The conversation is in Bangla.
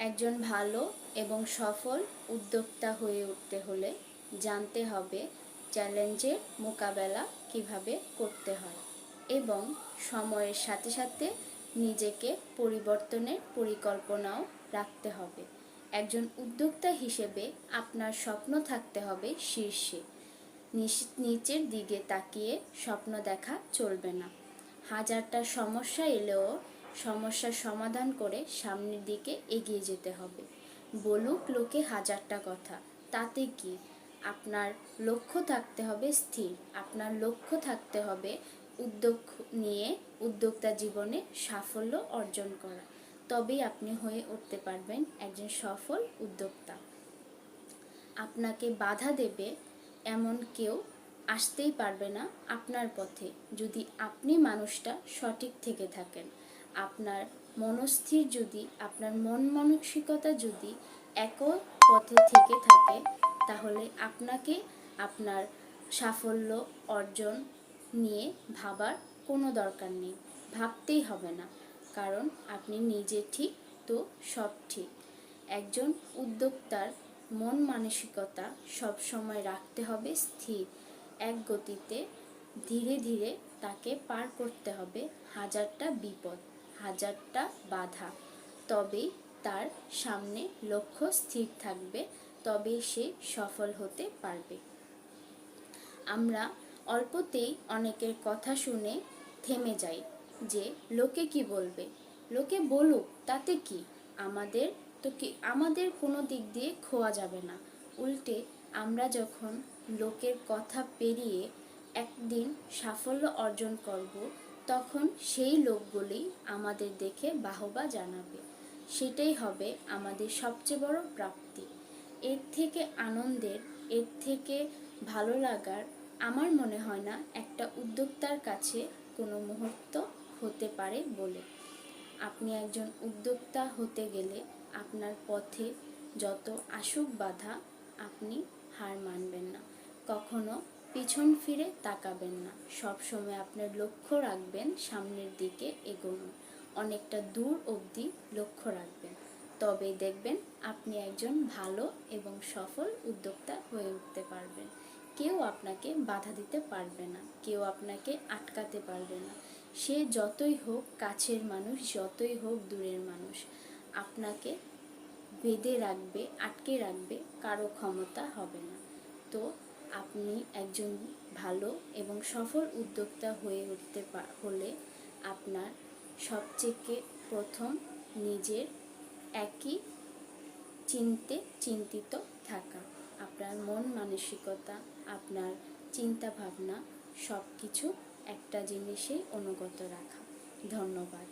একজন ভালো এবং সফল উদ্যোক্তা হয়ে উঠতে হলে জানতে হবে চ্যালেঞ্জের মোকাবেলা কীভাবে করতে হয় এবং সময়ের সাথে সাথে নিজেকে পরিবর্তনের পরিকল্পনাও রাখতে হবে। একজন উদ্যোক্তা হিসেবে আপনার স্বপ্ন থাকতে হবে শীর্ষে। নিচের দিকে তাকিয়ে স্বপ্ন দেখা চলবে না। হাজারটা সমস্যা এলেও সমস্যার সমাধান করে সামনের দিকে এগিয়ে যেতে হবে। বলুক, লোকে হাজারটা কথা। তাতে কি? আপনার লক্ষ্য থাকতে হবে স্থির। আপনার লক্ষ্য থাকতে হবে উদ্যোগ নিয়ে উদ্যোক্তা জীবনে সাফল্য অর্জন করা। তবেই আপনি হয়ে উঠতে পারবেন একজন সফল উদ্যোক্তা। আপনাকে বাধা দেবে এমন কেউ আসতেই পারবে না আপনার পথে। যদি আপনি মানুষটা সঠিক থেকে থাকেন আপনার মনস্থির যদি, আপনার মন মানসিকতা যদি একই পথে থেকে থাকে, তাহলে আপনাকে আপনার সাফল্য অর্জন নিয়ে ভাবার কোনো দরকার নেই। ভাবতেই হবে না, কারণ আপনি নিজে ঠিক তো সব ঠিক। একজন উদ্যোক্তার মন মানসিকতা সব সময় রাখতে হবে স্থির। এক গতিতে ধীরে ধীরে তাকে পার করতে হবে হাজারটা বিপদ। হাজারটা বাধা। তবেই তার সামনে লক্ষ্য স্থির থাকবে তবেই সে সফল হতে পারবে। আমরা অল্পতেই অনেকের কথা শুনে থেমে যাই যে, লোকে কি বলবে? লোকে বলুক, তাতে কি? আমাদের তো কি, আমাদের কোনো দিক দিয়ে খোয়া যাবে না। উল্টে আমরা যখন লোকের কথা পেরিয়ে একদিন সাফল্য অর্জন করব তখন সেই লোকগুলি আমাদের দেখে বাহবা জানাবে। সেটাই হবে আমাদের সবচেয়ে বড় প্রাপ্তি। এর থেকে আনন্দের, এর থেকে ভালো লাগার আমার মনে হয় না একটা উদ্যোক্তার কাছে কোনো মুহূর্ত হতে পারে বলে। আপনি একজন উদ্যোক্তা হতে গেলে আপনার পথে যত আসুক বাধা আপনি হার মানবেন না। কখনো পিছন ফিরে তাকাবেন না। সব সময় আপনার লক্ষ্য রাখবেন, সামনের দিকে এগোনো। অনেকটা দূর অবধি লক্ষ্য রাখবেন। তবেই দেখবেন আপনি একজন ভালো এবং সফল উদ্যোক্তা হয়ে উঠতে পারবেন। কেউ আপনাকে বাধা দিতে পারবে না, কেউ আপনাকে আটকাতে পারবে না। সে যতই হোক কাছের মানুষ, যতই হোক দূরের মানুষ, আপনাকে বেঁধে রাখবে, আটকে রাখবে, কারও ক্ষমতা হবে না। তো আপনি একজন ভালো এবং সফল উদ্যোক্তা হয়ে উঠতে হলে আপনার সবচেয়ে প্রথম নিজের একই চিনতে চিন্তিত থাকা, আপনার মন মানসিকতা, আপনার চিন্তা ভাবনা সব কিছু একটা জিনিসে অনুগত রাখা। ধন্যবাদ।